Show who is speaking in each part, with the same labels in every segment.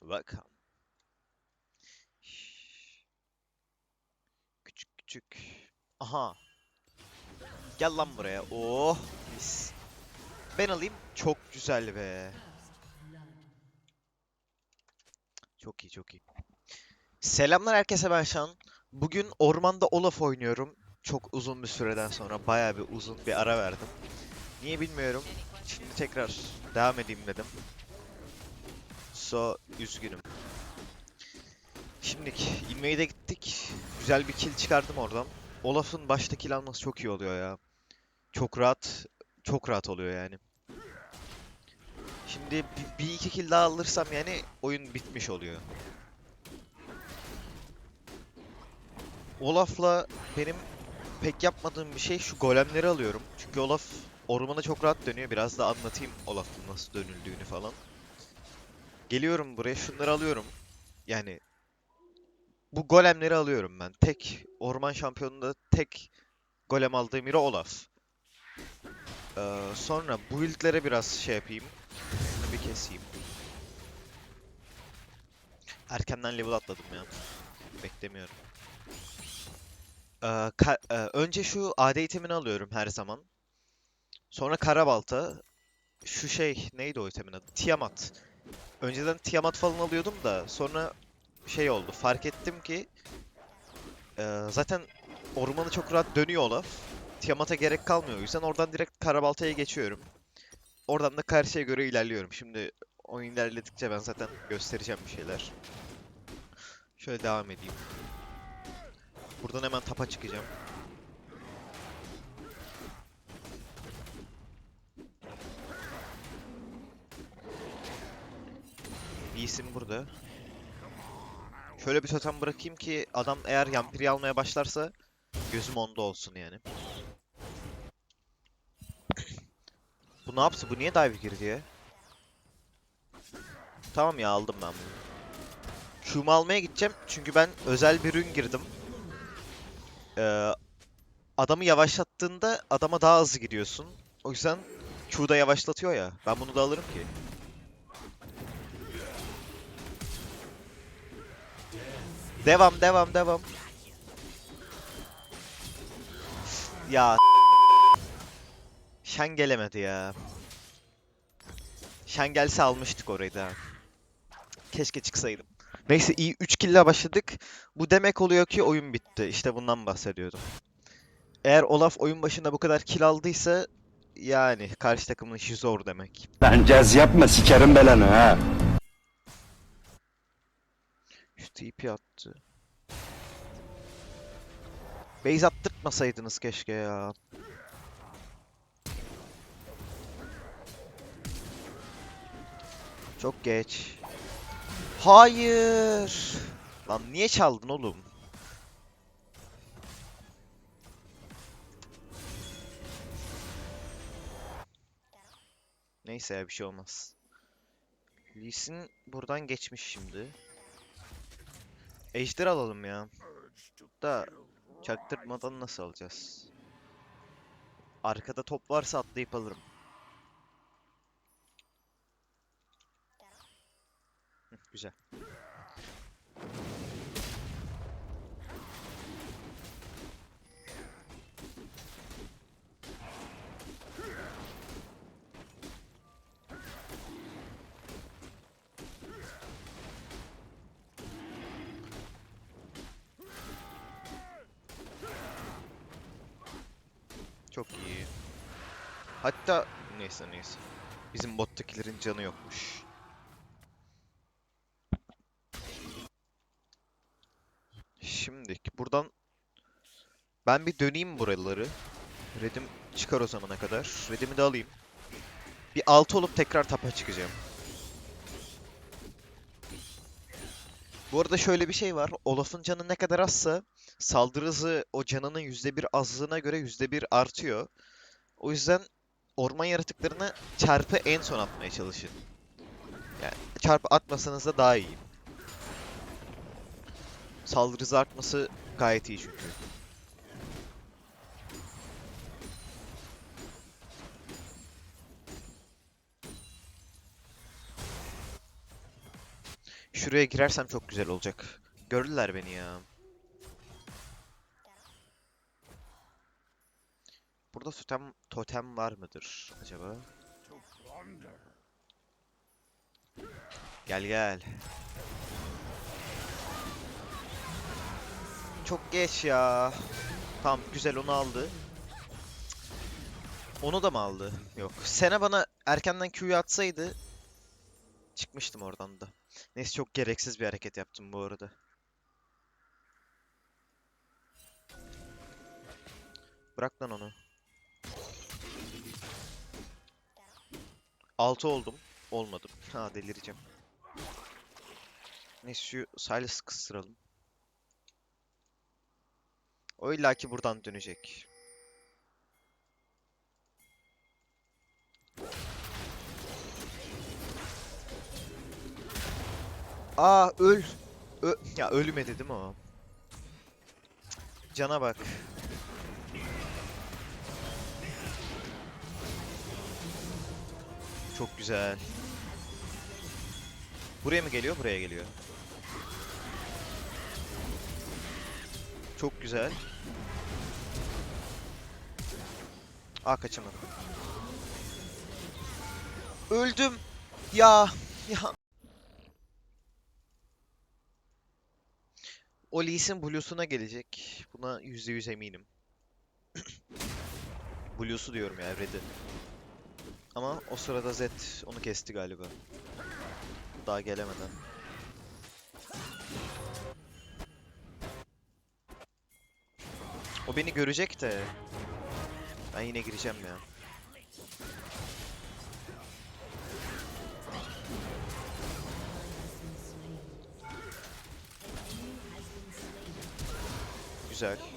Speaker 1: Welcome. Küçük küçük. Aha. Gel lan buraya. Oh mis. Ben alayım. Çok güzel be. Çok iyi çok iyi. Selamlar herkese ben Şan. Bugün ormanda Olaf oynuyorum. Çok uzun bir süreden sonra bayağı bir uzun bir ara verdim. Niye bilmiyorum. Şimdi tekrar devam edeyim dedim. So üzgünüm. Şimdilik inmeyi de gittik. Güzel bir kill çıkardım oradan. Olaf'ın başta kill çok iyi oluyor ya. Çok rahat, çok rahat oluyor yani. Şimdi bir, bir iki kill daha alırsam yani oyun bitmiş oluyor. Olaf'la benim pek yapmadığım bir şey şu golemleri alıyorum. Çünkü Olaf ormana çok rahat dönüyor. Biraz da anlatayım Olaf'ın nasıl dönüldüğünü falan. Geliyorum buraya şunları alıyorum. Yani bu golemleri alıyorum ben. Tek orman şampiyonunda tek golem aldığım biri Olaf. Ee, sonra build'lere biraz şey yapayım. Şunu bir keseyim. Erkenden level atladım ya. Beklemiyorum. Ee, e, önce şu AD itemini alıyorum her zaman. Sonra karabalta. Şu şey neydi o itemin adı? Tiamat. Önceden Tiamat falan alıyordum da sonra şey oldu. Fark ettim ki eee, zaten ormanı çok rahat dönüyor Olaf. Tiamat'a gerek kalmıyor. O yüzden oradan direkt Karabalta'ya geçiyorum. Oradan da karşıya göre ilerliyorum. Şimdi oyun ilerledikçe ben zaten göstereceğim bir şeyler. Şöyle devam edeyim. Buradan hemen tapa çıkacağım. İsim burada. Şöyle bir totem bırakayım ki adam eğer yampiri almaya başlarsa gözüm onda olsun yani. Bu ne yaptı? Bu niye dive girdi ya? Tamam ya aldım ben bunu. Q'mu almaya gideceğim çünkü ben özel bir ürün girdim. Ee, adamı yavaşlattığında adama daha hızlı gidiyorsun. O yüzden Q'da yavaşlatıyor ya. Ben bunu da alırım ki. Devam devam devam. Ya Şen gelemedi ya. Şen gelse almıştık orayı da. Keşke çıksaydım. Neyse iyi 3 kill'le başladık. Bu demek oluyor ki oyun bitti. İşte bundan bahsediyordum. Eğer Olaf oyun başında bu kadar kill aldıysa yani karşı takımın işi zor demek.
Speaker 2: Lan caz yapma sikerim belanı ha.
Speaker 1: TP attı. Base attırtmasaydınız keşke ya. Çok geç. Hayır. Lan niye çaldın oğlum? Neyse ya bir şey olmaz. Lee Sin buradan geçmiş şimdi. Ejder alalım ya. Da çaktırmadan nasıl alacağız? Arkada top varsa atlayıp alırım. Güzel. Çok iyi. Hatta neyse neyse. Bizim bottakilerin canı yokmuş. Şimdi buradan ben bir döneyim buraları. Redim çıkar o zamana kadar. Redimi de alayım. Bir altı olup tekrar tapa çıkacağım. Bu arada şöyle bir şey var. Olaf'ın canı ne kadar azsa saldırı hızı o canının %1 azlığına göre %1 artıyor. O yüzden orman yaratıklarına çarpı en son atmaya çalışın. Yani çarpı atmasanız da daha iyi. Saldırı artması gayet iyi çünkü. Şuraya girersem çok güzel olacak. Gördüler beni ya. Burada totem totem var mıdır acaba? Gel gel. Çok geç ya. Tamam güzel onu aldı. Onu da mı aldı? Yok. Sena bana erkenden Q'yu atsaydı çıkmıştım oradan da. Neyse çok gereksiz bir hareket yaptım bu arada. Bırak lan onu. 6 oldum. Olmadım. Ha delireceğim. Neyse şu Silas kıstıralım. O illaki buradan dönecek. Aa öl. Ö ya ölmedi değil mi o? Cana bak. Çok güzel. Buraya mı geliyor? Buraya geliyor. Çok güzel. Aa kaçamadım. Öldüm. Ya. Ya. O Lee Sin Blues'una gelecek. Buna %100 eminim. Blues'u diyorum ya Red'i. Ama o sırada Zed onu kesti galiba. Daha gelemeden. O beni görecek de. Ben yine gireceğim ya. Güzel.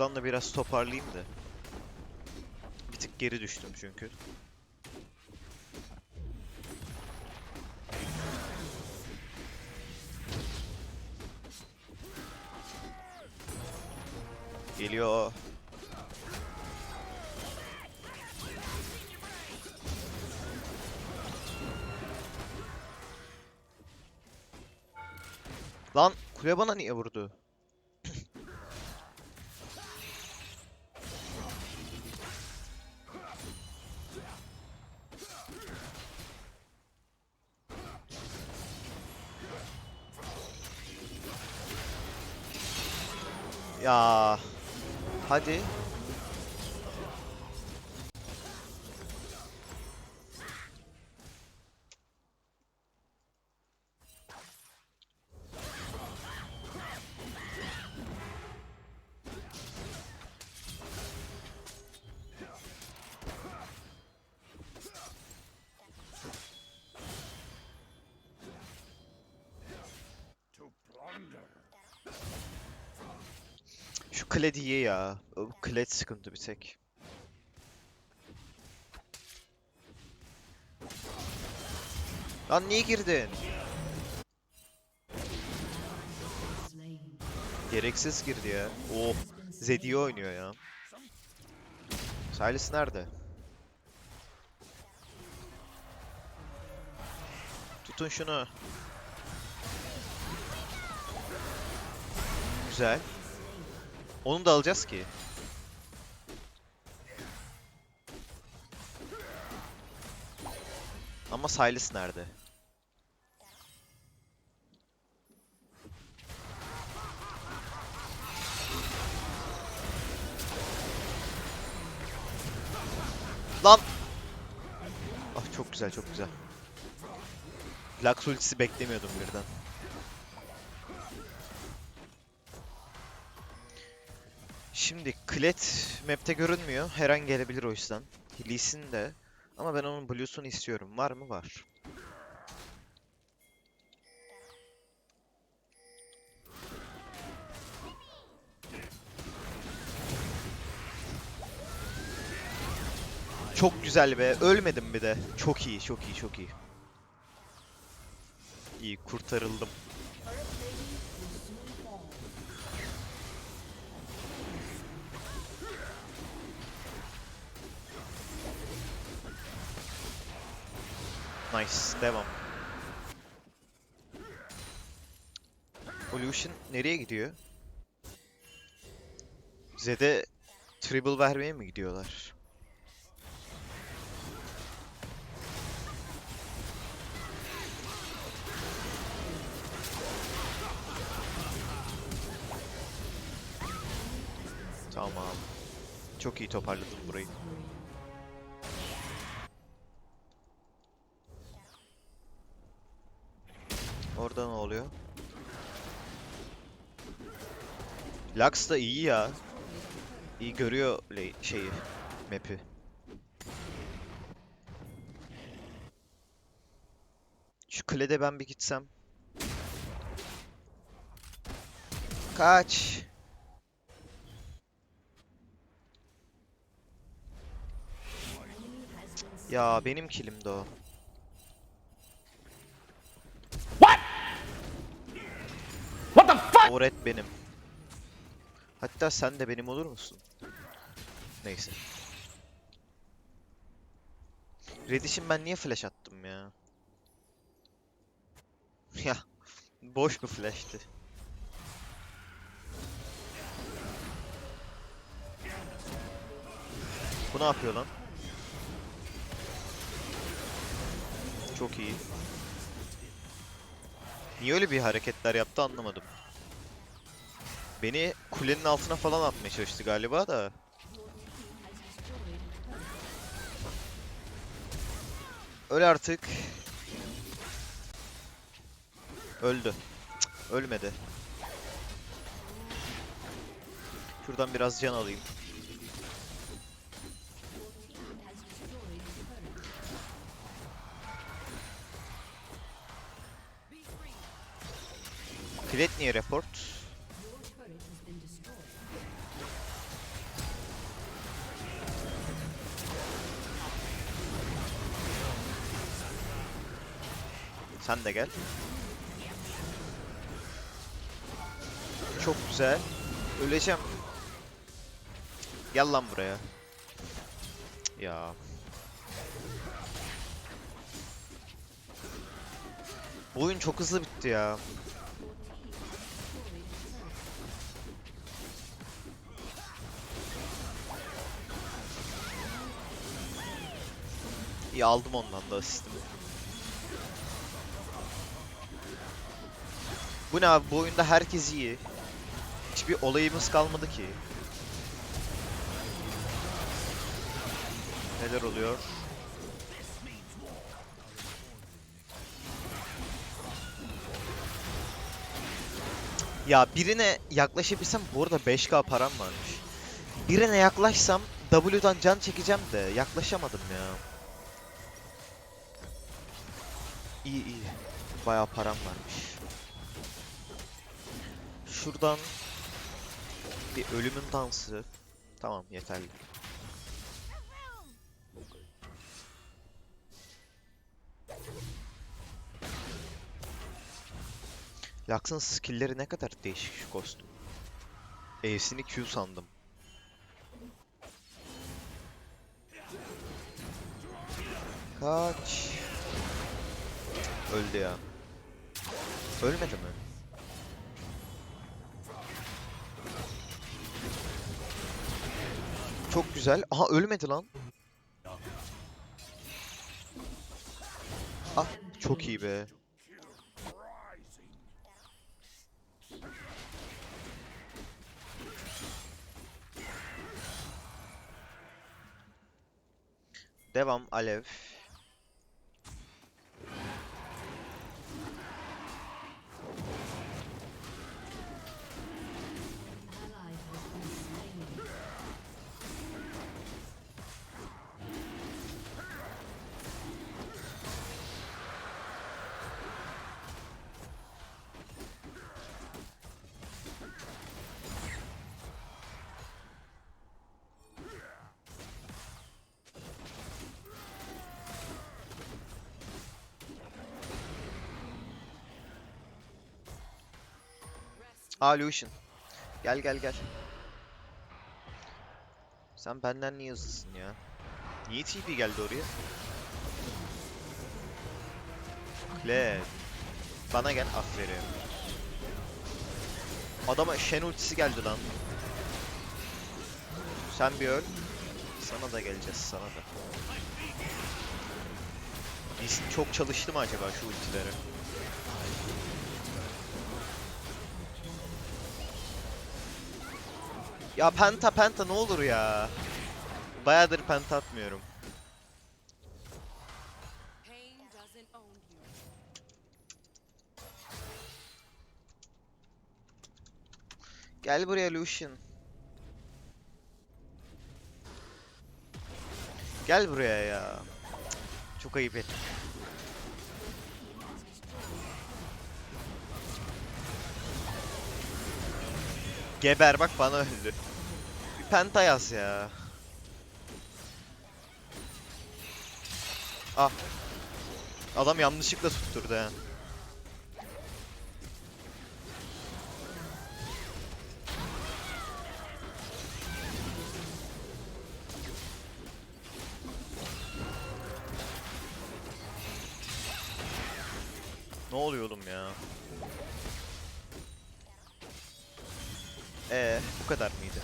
Speaker 1: Şuradan da biraz toparlayayım da. Bir tık geri düştüm çünkü. Geliyor. Lan kule bana niye vurdu? Ya hadi. Şu Kled iyi ya. Kled sıkıntı bir tek. Lan niye girdin? Gereksiz girdi ya. Oh. Zed iyi oynuyor ya. Silas nerede? Tutun şunu. Güzel. Onu da alacağız ki. Ama Silas nerede? Lan! Ah çok güzel çok güzel. Lux ultisi beklemiyordum birden. Şimdi Klet map'te görünmüyor. Her an gelebilir o yüzden. Lee Sin de. Ama ben onun Blue'sunu istiyorum. Var mı? Var. Çok güzel be. Ölmedim bir de. Çok iyi, çok iyi, çok iyi. İyi, kurtarıldım. Nice, devam. Evolution nereye gidiyor? Zed'e Tribble vermeye mi gidiyorlar? Tamam. Çok iyi toparladım burayı. Orada ne oluyor? Lux da iyi ya. İyi görüyor şeyi, map'i. Şu kulede ben bir gitsem. Kaç. Ya benim kilimdi o. O red benim. Hatta sen de benim olur musun? Neyse. Red ben niye flash attım ya? Ya boş bir flash'tı. Bu ne yapıyor lan? Çok iyi. Niye öyle bir hareketler yaptı anlamadım. Beni kulenin altına falan atmaya çalıştı galiba da. Öl artık. Öldü. Cık, ölmedi. Şuradan biraz can alayım. Klet niye report? Sen de gel. Çok güzel. Öleceğim. Gel lan buraya. Ya. Bu oyun çok hızlı bitti ya. İyi aldım ondan da asistimi. Bu ne abi bu oyunda herkes iyi. Hiçbir olayımız kalmadı ki. Neler oluyor? Ya birine yaklaşabilsem bu arada 5k param varmış. Birine yaklaşsam W'dan can çekeceğim de yaklaşamadım ya. İyi iyi. Bayağı param varmış. Şuradan bir ölümün dansı. Tamam yeterli. Lux'ın skill'leri ne kadar değişik şu kostüm. E'sini Q sandım. Kaç. Öldü ya. Ölmedi mi? Çok güzel. Aha ölmedi lan. Ah çok iyi be. Devam Alev. Aa Lucian. Gel gel gel. Sen benden niye hızlısın ya? Niye TP geldi oraya? Kled. Bana gel aferin. Adama Shen ultisi geldi lan. Sen bir öl. Sana da geleceğiz sana da. Biz çok çalıştı mı acaba şu ultileri? Ya penta penta ne olur ya. Bayağıdır penta atmıyorum. Gel buraya Lucian. Gel buraya ya. Çok ayıp ettim. Geber bak bana öldü. Bir penta yaz ya. Ah. Adam yanlışlıkla tutturdu ha. Ne oluyor oğlum ya? Ee, bu kadar mıydı?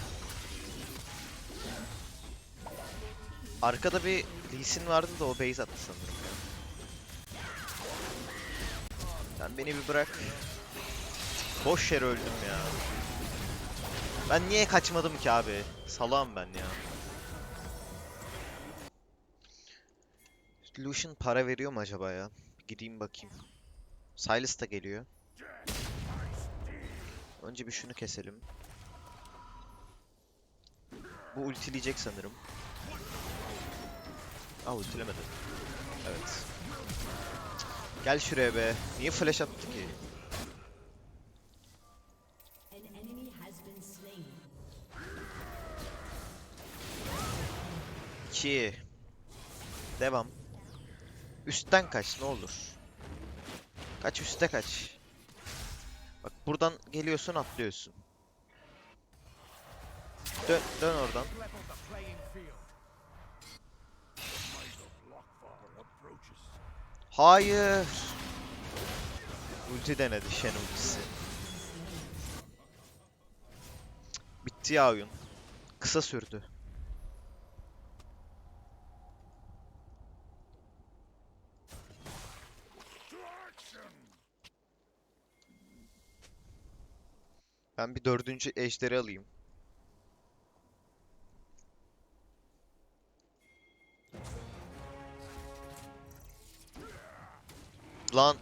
Speaker 1: Arkada bir Lee vardı da o base attı sanırım ya. Sen beni bir bırak. Boş yere öldüm ya. Ben niye kaçmadım ki abi? Salağım ben ya. Lucian para veriyor mu acaba ya? Gideyim bakayım. Silas da geliyor. Önce bir şunu keselim. Bu ultileyecek sanırım. Aa ultilemedi. Evet. Gel şuraya be. Niye flash attı ki? 2 Devam. Üstten kaç ne olur. Kaç üste kaç. Bak buradan geliyorsun atlıyorsun. Dön, dön oradan. Hayır. Ulti denedi Shen ultisi. Bitti ya oyun. Kısa sürdü. Ben bir dördüncü ejderi alayım. Lan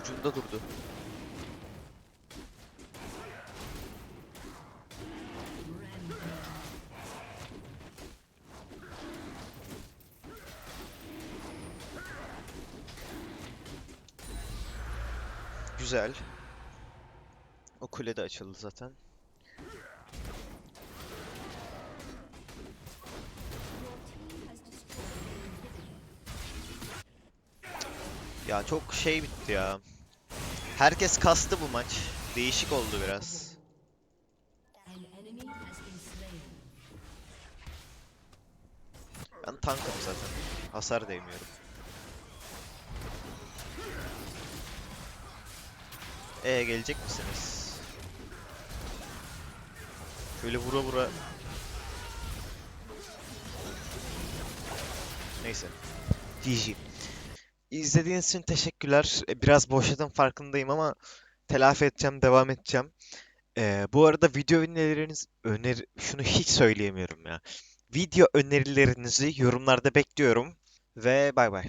Speaker 1: ucunda durdu. Güzel. O kule de açıldı zaten. Ya çok şey bitti ya. Herkes kastı bu maç. Değişik oldu biraz. Ben tankım zaten. Hasar değmiyorum. E gelecek misiniz? Şöyle vura vura. Neyse. GG. İzlediğiniz için teşekkürler. E, Biraz boşladım farkındayım ama telafi edeceğim, devam edeceğim. Ee, bu arada video önerileriniz öner şunu hiç söyleyemiyorum ya. Video önerilerinizi yorumlarda bekliyorum ve bay bay.